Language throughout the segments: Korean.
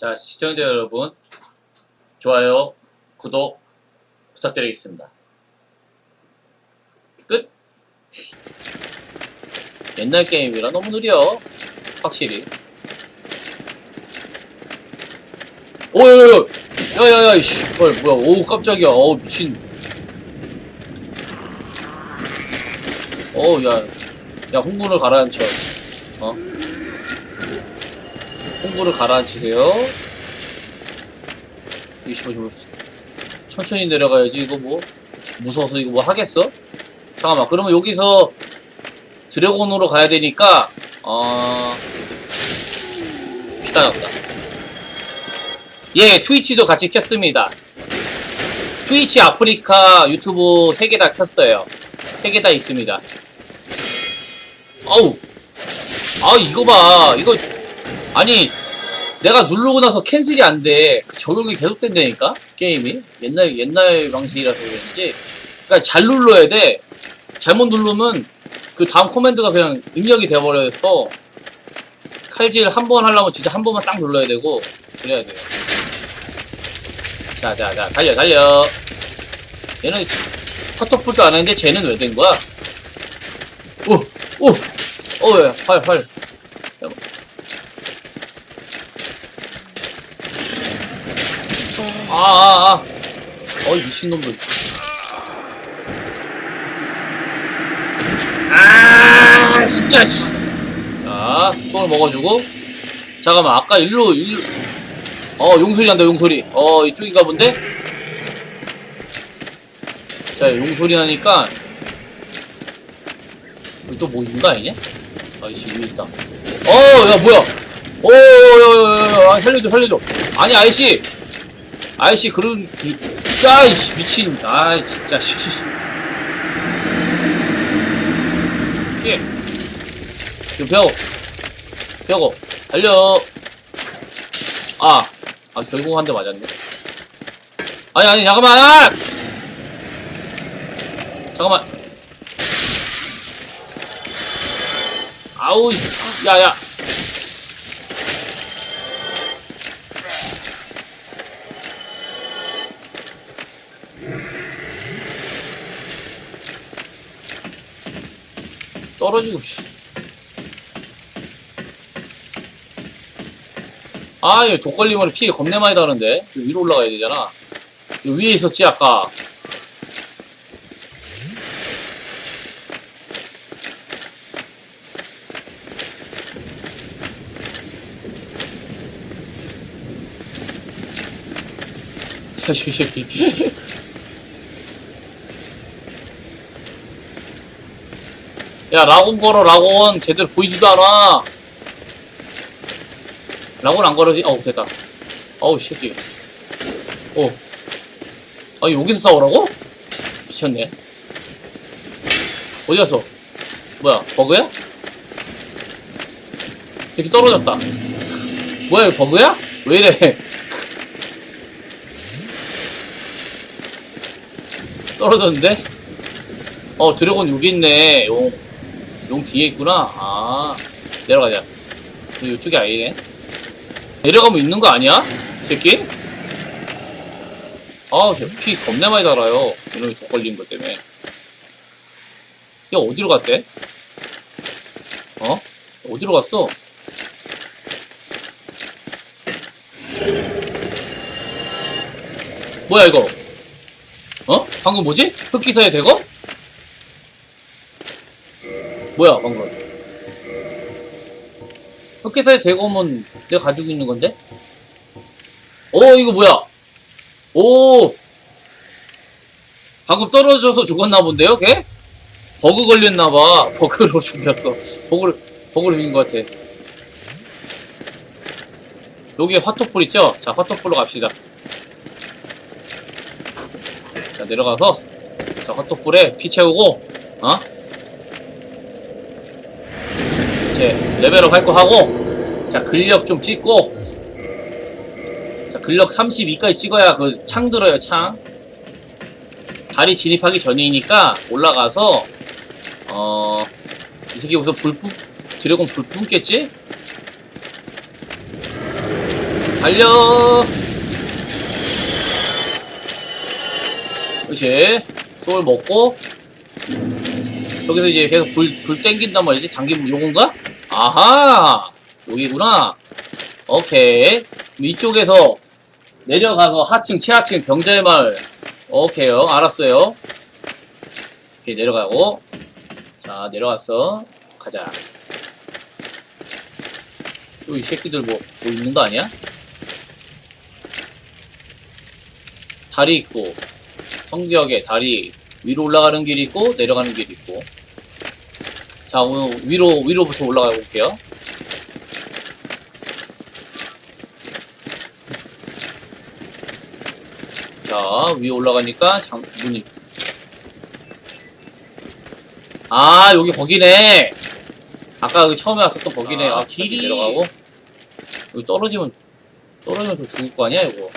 자, 시청자 여러분, 좋아요, 구독 부탁드리겠습니다. 끝! 옛날 게임이라 너무 느려. 확실히. 오야야야! 야야야, 이씨. 헐, 뭐야. 오, 깜짝이야. 어우, 미친. 어우, 야. 야, 홍구를 가라앉혀. 어? 홍구를 가라앉히세요. 뭐, 뭐, 천천히 내려가야지. 이거 뭐, 무서워서 이거 뭐 하겠어? 잠깐만, 그러면 여기서 드래곤으로 가야 되니까, 어, 기다렸다. 예, 트위치도 같이 켰습니다. 트위치 아프리카 유튜브 세개다 켰어요. 세개다 있습니다. 아우, 아 이거 봐, 이거 아니 내가 누르고 나서 캔슬이 안 돼. 그 적용이 계속 된다니까 게임이 옛날 옛날 방식이라서 그런지. 그러니까 잘 눌러야 돼. 잘못 누르면 그 다음 코맨드가 그냥 입력이 돼버려서 칼질 한 번 하려면 진짜 한 번만 딱 눌러야 되고 그래야 돼요. 자, 자, 자, 달려, 달려. 얘는 커터풀도 안 했는데 쟤는 왜 된 거야? 오, 오, 오, 야, 활, 활. 아, 아, 아. 어이, 미친놈들. 아, 진짜, 씨. 자, 똥을 먹어주고. 잠깐만, 아까 일로, 일로. 어, 용소리 난다, 용소리. 어, 이쪽인가 본데? 자, 용소리 나니까. 여기 또뭐 있는 거 아니냐? 아이씨, 위에 있다. 어, 야, 뭐야. 오, 야, 야, 야, 야, 살려줘, 살려줘. 아니, 아이씨. 아이씨, 그런, 그, 야, 이씨, 미친. 아, 진짜, 씨. 예. 이거 배워. 배워. 달려. 아. 아, 결국 한 대 맞았네. 아니, 아니, 잠깐만! 잠깐만. 아우, 야, 야. 떨어지고, 씨. 아, 이거 독걸림으로 피 겁내 많이 다는데? 위로 올라가야 되잖아. 위에 있었지, 아까. 이 새끼. 야, 라곤 걸어, 라곤. 제대로 보이지도 않아. 라곤 안 걸어지? 어우, 됐다. 어우, 이 새끼. 오. 아, 여기서 싸우라고? 미쳤네. 어디 갔어? 뭐야, 버그야? 이 새끼 떨어졌다. 뭐야, 이거 버그야? 왜 이래? 떨어졌는데? 어, 드래곤 여기 있네. 용. 용 뒤에 있구나. 아, 내려가자. 이쪽이 아니네. 내려가면 있는 거 아니야? 이 새끼? 아, 쟤피 겁내 많이 달아요. 이놈이 독 걸린 것 때문에. 얘 어디로 갔대? 어? 어디로 갔어? 뭐야, 이거? 어? 방금 뭐지? 흑기사의 대검? 뭐야, 방금. 흑기사의 대검은 내가 가지고 있는 건데? 오, 이거 뭐야? 오! 방금 떨어져서 죽었나 본데요, 걔? 버그 걸렸나봐. 버그로 죽였어. 버그를, 버그로 죽인 것 같아. 여기에 화토풀 있죠? 자, 화토풀로 갑시다. 자, 내려가서, 자, 핫도불에 피 채우고, 어? 이제, 레벨업 할 거 하고, 자, 근력 좀 찍고, 자, 근력 32까지 찍어야 그 창 들어요, 창. 다리 진입하기 전이니까 올라가서, 어, 이 새끼 우선 불 뿜, 드래곤 불 뿜겠지? 달려 그렇지 돌 먹고 저기서 이제 계속 불, 불 땡긴단 말이지 당기면 요건가? 아하! 여기구나. 오케이. 이쪽에서 내려가서 하층 최하층 병자의 마을. 오케이요. 알았어요. 오케이 내려가고. 자 내려왔어. 가자. 또 이 새끼들 뭐, 뭐 있는 거 아니야? 다리 있고 성벽에 다리 위로 올라가는 길이 있고 내려가는 길이 있고 자 오늘 위로 위로부터 올라가 볼게요. 자 위에 올라가니까 장 문이. 아 여기 거기네. 아까 그 처음에 왔었던 거기네. 아, 아 길이. 내려가고? 여기 떨어지면 떨어지면 좀 죽을 거 아니야 이거?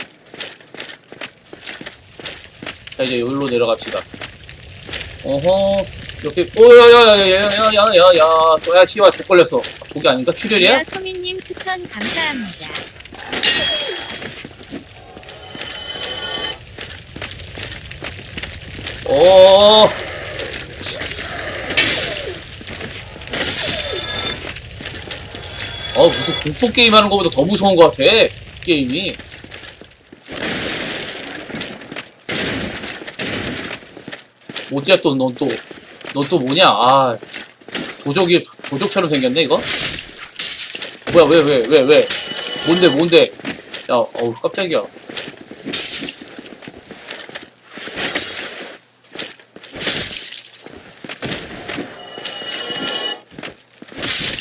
자 이제 여기로 내려갑시다. 어허 이렇게 오야야야야야야야야 또야 씨발 독 걸렸어 독이 아닌가 출혈이야? 야 소민님 추천 감사합니다. 오. 어, 무슨 공포 게임 하는 것보다 더 무서운 것 같아. 게임이. 뭐지야, 또, 넌 또, 넌또 뭐냐? 아, 도적이, 도적처럼 생겼네, 이거? 뭐야, 왜, 왜, 왜, 왜? 뭔데, 뭔데? 야, 어우, 깜짝이야.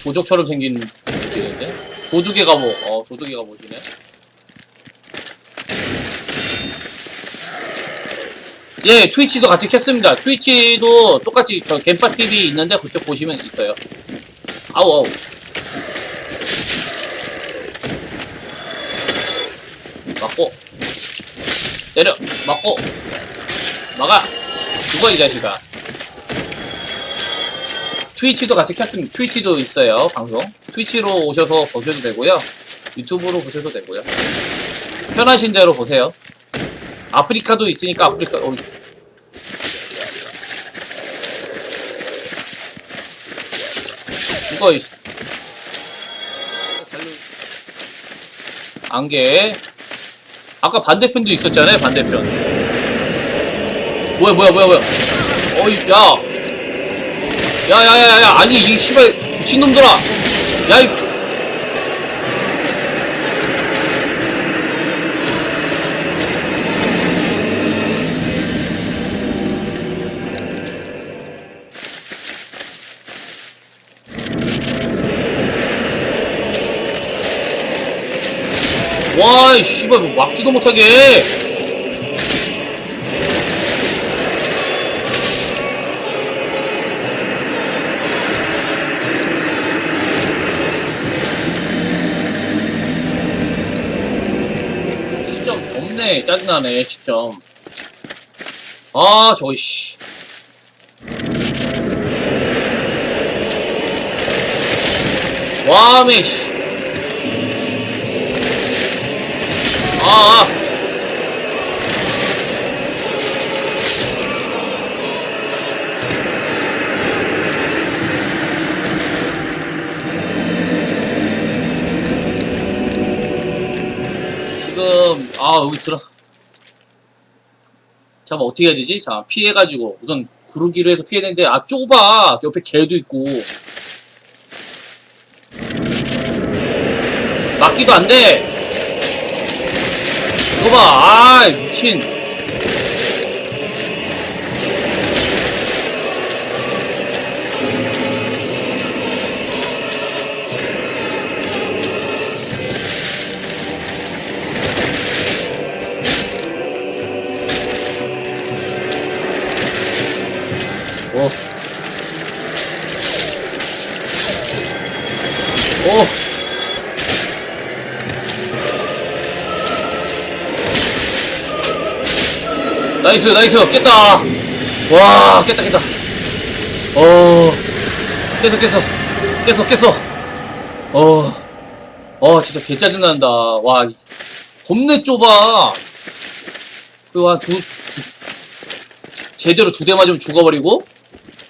도적처럼 생긴? 도둑의 갑옷. 어, 도둑의 갑옷이네. 예, 트위치도 같이 켰습니다. 트위치도 똑같이 저 겜파 TV 있는데 그쪽 보시면 있어요. 아우 아우. 맞고 때려 맞고 막아 죽어 이 자식아. 트위치도 같이 켰습니다. 트위치도 있어요, 방송. 트위치로 오셔서 보셔도 되고요. 유튜브로 보셔도 되고요. 편하신 대로 보세요. 아프리카도 있으니까 아프리카, 어, 이거, 있- 안개. 아까 반대편도 있었잖아요, 반대편. 뭐야, 뭐야, 뭐야, 뭐야. 어이, 야. 야야야야 아니 이 씨발 미친놈들아 야이 와이 씨발 뭐 막지도 못하게. 진짜 없네. 짜증나네 진짜 아 저거 씨. 와메 씨 아, 아. 지금 아 여기 들어 잠깐 어떻게 해야 되지? 자 피해가지고 우선 구르기로 해서 피해야 되는데 아 좁아 옆에 개도 있고 막기도 안돼 이거 봐 아 미친 나이스, 나이스, 깼다. 와, 깼다, 깼다. 어, 깼어, 깼어. 깼어, 깼어. 어, 어, 진짜 개 짜증난다. 와, 겁내 좁아. 그리고 한 두, 두- 제대로 두 대 맞으면 죽어버리고.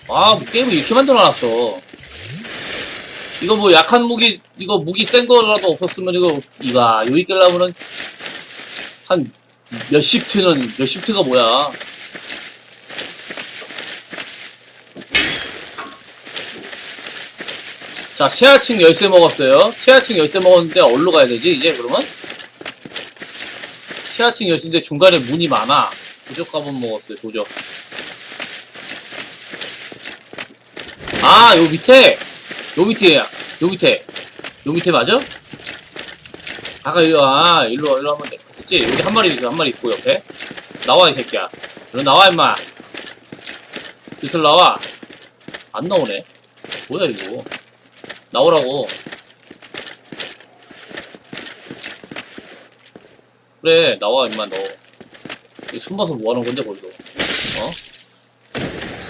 아, 뭐 게임을 이렇게 만들어놨어. 이거 뭐 약한 무기, 이거 무기 센 거라도 없었으면 이거, 이거, 여기 끌려면은 한 몇십 트는, 몇십 트가 뭐야. 자, 최하층 열쇠 먹었어요. 최하층 열쇠 먹었는데 어디로 가야 되지, 이제, 그러면? 최하층 열쇠인데 중간에 문이 많아. 도적 가본 먹었어요, 도적. 아, 요 밑에! 요 밑에야. 요 밑에. 요 밑에 맞아? 아까 이거, 아, 일로, 일로 한번 갔 었지? 여기 한 마리, 한 마리 있고, 옆에. 나와, 이 새끼야. 일로 나와, 임마. 슬슬 나와. 안 나오네. 뭐야, 이거. 나오라고. 그래, 나와, 임마, 너. 이 숨어서 뭐 하는 건데, 거기서. 어?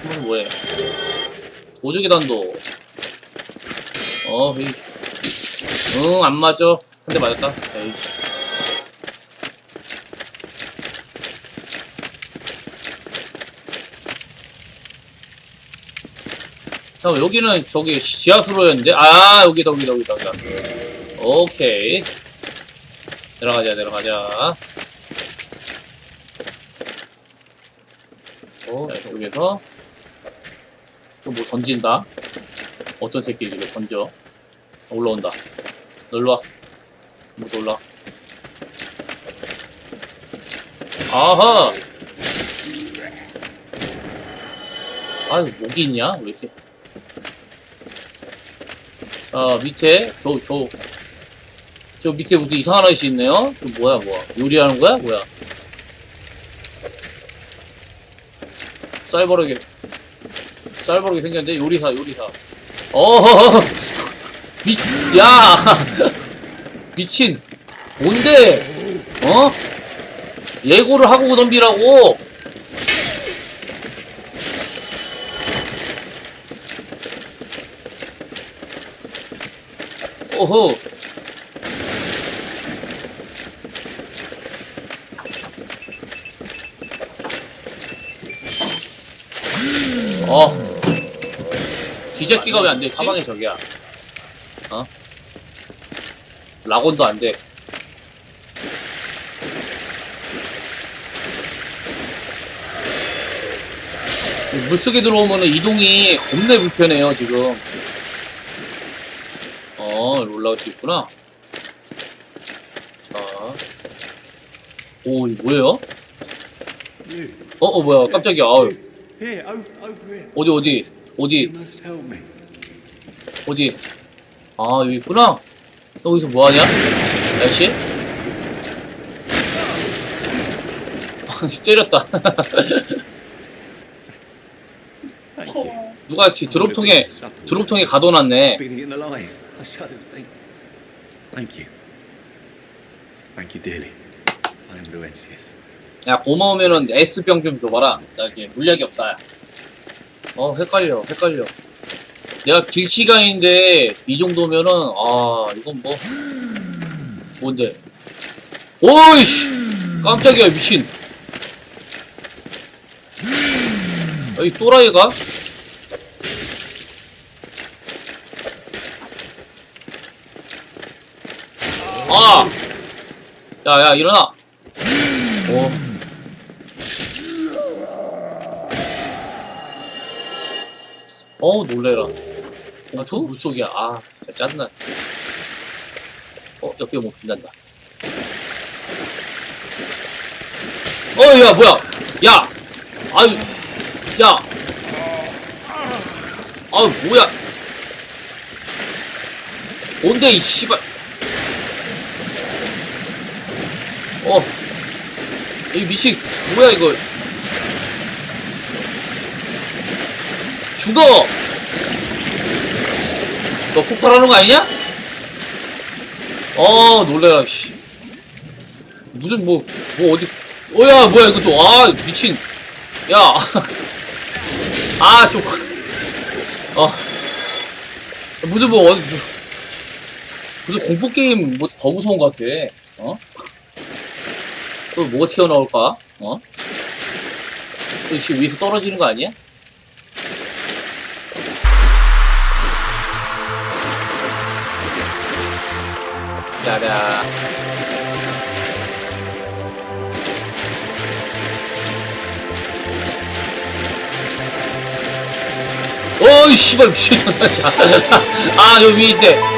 숨어서 뭐해. 도적이 단도. 어, 이, 응, 안 맞아. 한 대 맞았다. 에이씨. 자, 여기는 저기 지하수로였는데? 아, 여기다, 여기다, 여기다, 여기다. 오케이. 내려가자, 내려가자. 어, 자, 여기서. 또 뭐 던진다. 어떤 새끼지, 이거 던져. 올라온다. 놀러 와. 모두 올라. 아하! 아유, 목이 있냐? 왜 이렇게. 아, 밑에, 저, 저, 저 밑에 무슨 이상한 아저씨 있네요? 저 뭐야, 뭐야. 요리하는 거야? 뭐야. 쌀버르게, 쌀버르게 생겼는데? 요리사, 요리사. 어허허! 미, 야! 미친! 뭔데? 어? 예고를 하고 덤비라고! 오호! 어. 뒤잡기가 왜안 됐지? 가방에 저기야. 어? 락원도 안 돼. 물속에 들어오면은 이동이 겁내 불편해요, 지금. 어, 이리로 올라올 수 있구나. 자. 오, 이거 뭐예요? 어, 어, 뭐야. 깜짝이야. 아유. 어디, 어디, 어디. 어디. 아, 여기 있구나. 너 여기서 뭐하냐? 날씨? 때렸다. 누가 뒤 드럼통에, 드럼통에 가둬놨네. I shudder to think. Thank you. Thank you dearly. I am Luentius. 야, 고마우면은 S병 좀 줘봐라. 나 이게 물약이 없다. 어, 헷갈려, 헷갈려. 내가 길치가인데, 이 정도면은, 아, 이건 뭐, 뭔데? 오이씨! 깜짝이야, 미친. 야, 이 또라이가? 아! 야, 야, 일어나! 오. 어우, 놀래라. 아, 저 물속이야. 아, 진짜 짜증나. 어, 옆에 뭐 빛난다. 어, 야, 뭐야. 야! 아유, 야! 아유, 뭐야. 뭔데, 이 씨발. 어. 이 미식 뭐야 이거? 죽어! 너 폭발하는 거 아니냐? 어 놀래라 씨. 무슨 뭐뭐 어디 어야 뭐야 이거 또 아 미친. 야 아 좀 어. 무슨 뭐 어디 무슨 공포 게임 뭐 더 무서운 것 같아. 어 또 뭐가 튀어나올까? 어? 또 지금 위에서 떨어지는 거 아니야? 야라. 어이, 씨발, 미친놈아. 아, 여기 위에 있대.